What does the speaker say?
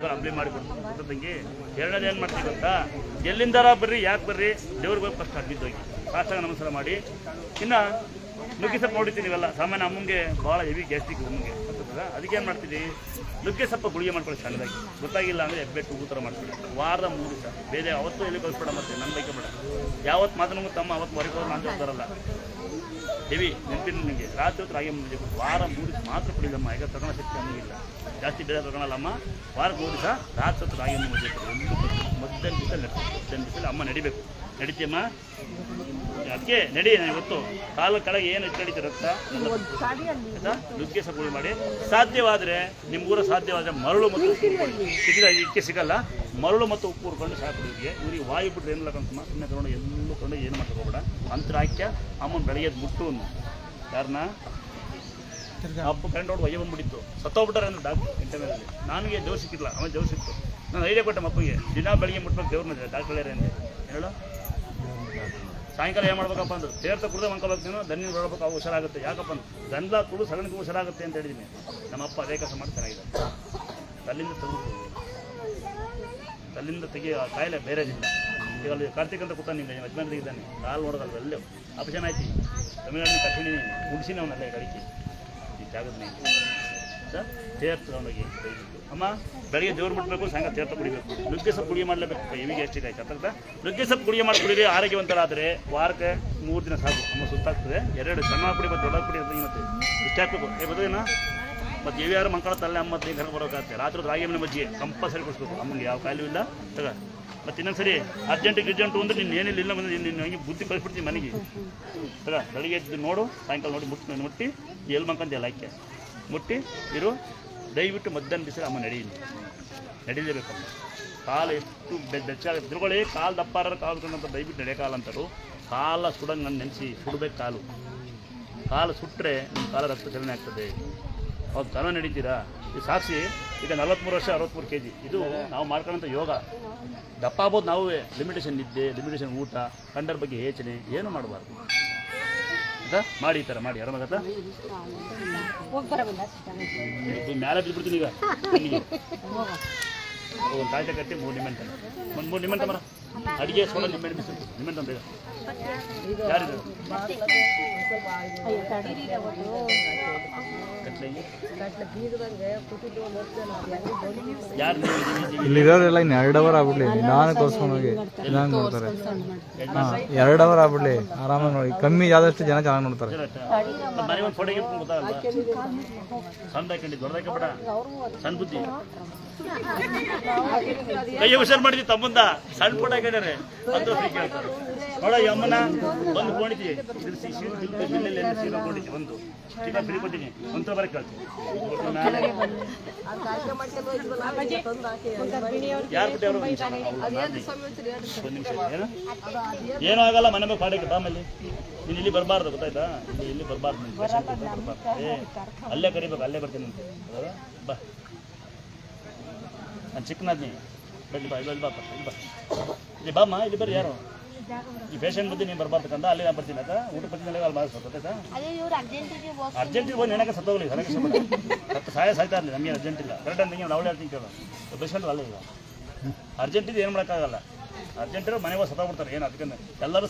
ಅಂಬ್ಲಿ ಮಾಡಿ ತಂಗಿ ಎರಡನೇ ಏನು ಮಾಡ್ತೀವಿ ಗೊತ್ತಾ? ಎಲ್ಲಿಂದಾರ ಬರ್ರಿ, ಯಾಕೆ ಬರ್ರಿ ದೇವ್ರಿಗೆ ಹೋಗಿ ಫಸ್ಟ್ ಹೋಗಿ ಸಾಷ್ಟಾಂಗ ನಮಸ್ಕಾರ ಮಾಡಿ. ಇನ್ನು ನುಗ್ಗಿ ನೋಡಿರ್ತೀವಿ ನೀವೆಲ್ಲ. ಸಾಮಾನ್ಯ ಅಮ್ಮಂಗೆ ಭಾಳ ಹೆವಿ ಗ್ಯಾಸ್ಟಿಕ್ ಅಮ್ಮಂಗೆ ಗೊತ್ತದ ಅದಕ್ಕೆ ಏನು ಮಾಡ್ತೀವಿ ನುಗ್ಗೆ ಸ್ವಲ್ಪ ಗುಳಿಗೆ ಮಾಡ್ಕೊಳ್ಳಿ ಸಣ್ಣದಾಗಿ ಗೊತ್ತಾಗಿಲ್ಲ ಅಂದರೆ ಹೆಬ್ಬೆಟ್ಟು ಹೂ ಥರ ಮಾಡ್ಕೊಳ್ಳಿ ವಾರದ ಮೂರು ದಿವಸ. ಬೇರೆ ಅವತ್ತು ಎಲ್ಲಿ ಕಳಿಸ್ಬೇಡ ಮತ್ತೆ ನನ್ನ ಬೈಕೆ ಬೇಡ. ಯಾವತ್ತು ಮಾತನೂ ತಮ್ಮ ಅವತ್ತು ಹೊರಗೆ ನಾನು ಜವಾಬ್ದಾರಲ್ಲ ಹೆವಿ ನೆನಪಿನ ನಿಮಗೆ. ರಾತ್ರಿ ಹೊತ್ತು ರಾಗಿ ಮುಂದೆ ವಾರ ಮೂರು ದಿವಸ ಮಾತ್ರ ಕುಡಿದಮ್ಮ ಈಗ ತಗೊಳ್ಳೋ ಶಕ್ತಿ ನಮಗಿಲ್ಲ ಜಾಸ್ತಿ ಬೇರೆ ತಗೊಳಲ್ಲಮ್ಮ ವಾರ ಮೂರು ದಿವಸ ರಾತ್ರಿ ಹೊತ್ತು ರಾಗಿ ಮುಂದೆ ಮಧ್ಯಾಹ್ನ ನಡಿ ಮಧ್ಯಾಹ್ನ ದಿವಸ ಅಮ್ಮ ನಡಿಬೇಕು. ನಡಿತೀಯಮ್ಮ? ಅದಕ್ಕೆ ನಡಿ ನಾನು ಇವತ್ತು ಕಾಲ ಕೆಳಗೆ ಏನು ಹೆಚ್ಚು ರಕ್ತ? ನುಗ್ಗೆ ಸಪೋರ್ಟ್ ಮಾಡಿ. ಸಾಧ್ಯವಾದರೆ ನಿಮ್ಮ ಊರ ಸಾಧ್ಯವಾದರೆ ಮರಳು ಮತ್ತು. ಸಿಕ್ಕಿದ ಇದಕ್ಕೆ ಸಿಗಲ್ಲ. ಮರಳು ಮತ್ತು ಉಪ್ಪು ಹುರ್ಕೊಂಡು ಸಾಕು ಇವರಿಗೆ ಇವರಿಗೆ ವಾಯು ಬಿಟ್ಟರೆ ಏನಿಲ್ಲ ಕಣ್ತಮ್ಮ ಸುಮ್ಮನೆ ತಗೊಂಡು ಎಲ್ಲೂ ತಗೊಂಡು ಏನು ಮಾಡ್ಕೊಂಡು ಹೋಗ್ಬೇಡ ಅಂತರಾಕ್ಯ ಅಮ್ಮನ ಬೆಳಗ್ಗೆ ಮುಟ್ಟು ಅನ್ನು ಯಾರನ್ನ ಅಪ್ಪ ಕರೆಂಟ್ ಹೊಡೆದು ಒಯ್ಯ ಬಂದ್ಬಿಟ್ಟಿತ್ತು. ಸತ್ತೋಗ್ಬಿಟ್ಟಾರೆ ಅಂದ್ರೆ ಡಾಕ್ಟರ್ ಇಂಟರ್ನಲ್ಲಿ ನನಗೆ ದೇವ್ರು ಸಿಕ್ಕಿಲ್ಲ. ಆಮೇಲೆ ದೇವ್ರು ಸಿಕ್ತು. ನಾನು ಐಡಿಯಾ ಕೊಟ್ಟೆ ಅಪ್ಪಗೆ ದಿನ ಬೆಳಗ್ಗೆ ಮುಟ್ಬೇಕು ದೇವ್ರನ್ನ ಡಾಕ್ಟರ್ ಹೇಳು. ಸಾಯಂಕಾಲ ಏನು ಮಾಡ್ಬೇಕಪ್ಪ ಅಂದ್ರೆ ತೀರ್ಥ ಕುಡ್ದೆ ಮನ್ಕೋಬೇಕು ನೀನು ಬರಬೇಕು ಅವು ಹುಷಾರಾಗುತ್ತೆ. ಯಾಕಪ್ಪ ಅಂದ್ರೆ ಗಂಧ ಕುಡಿದು ಸಗಣಿಗೆ ಹುಷಾರಾಗುತ್ತೆ ಅಂತ ಹೇಳಿದ್ದೀನಿ ನಮ್ಮಪ್ಪ ಅದೇ ಕೆಲಸ ಮಾಡಿ ಚೆನ್ನಾಗಿದೆ ತಲ್ಲಿಂದ ತೆಗೆದು, ತಲ್ಲಿಂದ ತೆಗಿಯೋ ಆ ಬೇರೆ ಇಲ್ಲ ಈಗ ಅಲ್ಲಿ ಕಾರ್ತಿಕ್ ಅಂತ ಕೂತಾನೆ ನಿಮಗೆ ಯಜಮಾನ್ ಇದ್ದಾನೆ. ಕಾಲು ನೋಡೋದಲ್ಲ ಎಲ್ಲೇ ಆಪರೇಷನ್ ಆಯ್ತು. ತಮಿಳ್ನಾಡಿನ ಕಠಿಣ, ಮುಗಿಸಿನ ಅವನಲ್ಲ ಕಡಿಕೆ ಈ ಜಾಗದ ಸರ್ ತಗೊಂಡೋಗಿ ಅಮ್ಮ, ಬೆಳಿಗ್ಗೆ ದೇವ್ರು ಮುಟ್ಬೇಕು, ಸಾಯಂಕಾಲ ತೀರ್ಥ ಕುಡಿಬೇಕು. ನುಗ್ಗೆ ಸೊಪ್ಪು ಕುಡಿಯ ಮಾಡಲೇಬೇಕು. ಇವಿಗೆ ಎಷ್ಟಿದೆ ಆಯ್ತು ಅರ್ಥ ನುಗ್ಗೆ ಸೊಪ್ಪು ಕುಡಿಯ ಮಾಡಿ ಕುಡಿರಿ ಆರೋಗ್ಯವಂತರಾದರೆ ವಾರಕ್ಕೆ ಮೂರು ದಿನ ಸಾಕು. ಅಮ್ಮ ಸುತ್ತಾಗ್ತದೆ ಎರಡು ಸಣ್ಣ ಕುಡಿ ಮತ್ತು ದೊಡ್ಡ ಕುಡಿ ಅಂತ ಮತ್ತೆ ಇಷ್ಟ ಹಾಕ್ಬೇಕು. ಏ ಬದಲಿನ ಮತ್ತು ಯಾರು ಮಂಕಳ ತಲೆ ಅಮ್ಮ ಮತ್ತೆ ಹೊರಗೆ ಬರೋಕ್ಕಾಗತ್ತೆ ರಾತ್ರಿ ರಾಗಿ ಮನೆ ಮಜ್ಜಿಗೆ ಕಂಪಲ್ಸರಿ ಕೊಡಿಸ್ಬೇಕು. ಅಮ್ಮಂಗೆ ಯಾವ ಕಾಯಿಲೆ ಇಲ್ಲ. ತಗ. ಮತ್ತು ಇನ್ನೊಂದು ಸರಿ ಅರ್ಜೆಂಟ್ ಗಿರ್ಜೆಂಟು ಅಂದ್ರೆ ನೀನು ಏನಿಲ್ಲ, ಇಲ್ಲ ನಿನ್ನ ಹಂಗೆ ಬುದ್ಧಿ ಕಳಿಸ್ಬಿಡ್ತೀನಿ ಮನೆಗೆ. ತಗ, ಬೆಳಿಗ್ಗೆ ಎದ್ದು ನೋಡು, ಸಾಯಂಕಾಲ ನೋಡಿ ಮುಟ್ಟಿ ಮುಟ್ಟಿ ಎಲ್ಲಿ ಮಂಕಂತಿಯಲ್ಲ ಆಯ್ಕೆ ಮುಟ್ಟಿ ಇರು. ದಯವಿಟ್ಟು ಮಧ್ಯಾಹ್ನ ಬಿಸಿಲು ಅಮ್ಮ ನಡೀಲಿ ನಡೀಲೇಬೇಕಮ್ಮ ಕಾಲು ಎಷ್ಟು ಬೆಚ್ಚಾಗ ತಿರುಗೊಳ್ಳಿ, ಕಾಲು ದಪ್ಪಾರ ಕಾಲು ಕಂಡಂತ ದಯವಿಟ್ಟು ನಡೆಯ ಕಾಲು ಅಂತಾರು. ಕಾಲ ಸುಡಂಗೆ ನನ್ನ ನೆನೆಸಿ ಸುಡಬೇಕು ಕಾಲು. ಕಾಲು ಸುಟ್ಟರೆ ನಿಮ್ಮ ಕಾಲ ರಕ್ತ ಚಲನೆ ಆಗ್ತದೆ. ಅವಾಗ ಕಾಲ ನಡೀತೀರಾ? ಈ ಸಾಕ್ಷಿ, ಈಗ ನಲವತ್ತ್ಮೂರು ವರ್ಷ ಅರವತ್ತ್ಮೂರು ಕೆ ಜಿ ಇದು ನಾವು ಮಾಡ್ಕೊಳ್ಳೋಂಥ ಯೋಗ. ದಪ್ಪ ಆಗ್ಬೋದು ನಾವೇ. ಲಿಮಿಟೇಷನ್ ನಿದ್ದೆ ಲಿಮಿಟೇಷನ್ ಊಟ, ಕಂಡರ ಬಗ್ಗೆ ಯೋಚನೆ, ಏನು ಮಾಡಬಾರ್ದು? ಆಯ್ತಾ ಮಾಡಿ ಈ ಥರ ಮಾಡಿ. ಆರಾಮಾಗತ್ತಾ ಮ್ಯಾಲೆ ಬಿದ್ದುಬಿಡ್ತೀನಿ ಈಗ. ಒಂದು ತಾಯ್ತ ಕಟ್ಟಿ ಮೂರು ನಿಮಿಷ ಒಂದು ಮೂರು ನಿಮಿಷ ಮರ. ಅಡಿಗೆ ಸೋಡ ನಿಮೆಂಟ್ ಅಂತ ಈಗ ಯಾರಿದು? ಇಲ್ಲಿರೋರೆಲ್ಲ ಇನ್ನು ಎರಡು ಅವರ್ ಆಗ್ಬಿಡ್ಲಿ. ನಾನು ತೋರಿಸ್ಕೊಂಡು ಹೋಗಿ. ಚೆನ್ನಾಗಿ ನೋಡ್ತಾರೆ. ಹಾಂ ಎರಡು ಅವರ್ ಆಗ್ಬಿಡ್ಲಿ. ಆರಾಮಾಗಿ ನೋಡಿ. ಕಮ್ಮಿ ಆದಷ್ಟು ಜನ ಚೆನ್ನಾಗಿ ನೋಡ್ತಾರೆ. ಸಣ್ಣ ಬುದ್ಧಿ. ಕೈ ಹುಷಾರ್ ಮಾಡಿದ್ವಿ ತಮ್ಮಂದ. ಸಣ್ಣ ಫೋಟೋ ಅಂತ ಕೇಳ್ತಾರೆ ನೋಡ ಯಮ್ಮನ ಒಂದು ಕೊಂಡಿದ್ವಿ ಸೀರೆ ಒಂದು ಫ್ರೀ ಕೊಟ್ಟಿನಿ ಒಂದು ಬರ ಕೇಳ್ತೀನಿ ಯಾರು ಏನು ಆಗಲ್ಲ ಮನೆ ಮೇಲೆ ಪಾಡಕ್ಕೆ ಬಾಮಲ್ಲಿ ನೀನು ಇಲ್ಲಿ ಬರಬಾರ್ದು ಗೊತ್ತಾಯ್ತಾ ಇಲ್ಲಿ ಇಲ್ಲಿ ಬರಬಾರ್ದು ನೀನು ಅಲ್ಲೇ ಕರಿಬೇಕು ಅಲ್ಲೇ ಬರ್ತೀನಿ ಅಂತ? ಬಾ ನಾನು ಚಿಕ್ಕನಾದ್ನಿ ಬಲ್ಲಿ ಬಾ ಇಲ್ಲಿ ಬಾ ಇಲ್ಲಿ ಬಾ ಇಲ್ಲಿ ಬಾಮ್ಮ ಇಲ್ಲಿ ಬರ್ರಿ ಯಾರು? ಈ ಪೇಷಂಟ್ ಬುದ್ಧಿ ನೀನು ಬರಬಾರ್ದು ಅಲ್ಲಿ ನಾ ಬರ್ತೀನಿ ಅಕ್ಕ ಊಟ ಬರ್ತೀನಿ ಅಲ್ಲಿ ಅದೇ ಹೋಗಿ ಅರ್ಜೆಂಟಿಗೆ ಬಂದು ನೆನಕ ಸತ್ತೋಗ್ಲಿ ಹೊರಗೆ ಸತ್ತು ಸಹಾಯ ಸಾಯ್ತಾ ಇರಲಿ ನಮಗೆ ಅರ್ಜೆಂಟ್ ಇಲ್ಲ. ಕರೆಕ್ಟ್ ಅಂತ ನೀವು ಅವಳೆ ಹೇಳ್ತೀನಿ ಕೇಳೋ. ಪೇಷಂಟ್ ಅಲ್ಲ ಈಗ. ಅರ್ಜೆಂಟ್ ಇದು ಏನು ಮಾಡೋಕ್ಕಾಗಲ್ಲ. ಅರ್ಜೆಂಟ್ ಮನೆಗೆ ಸತ್ತೋಗ್ಬಿಡ್ತಾರೆ ಏನು ಅದಕ್ಕೆ ಎಲ್ಲರೂ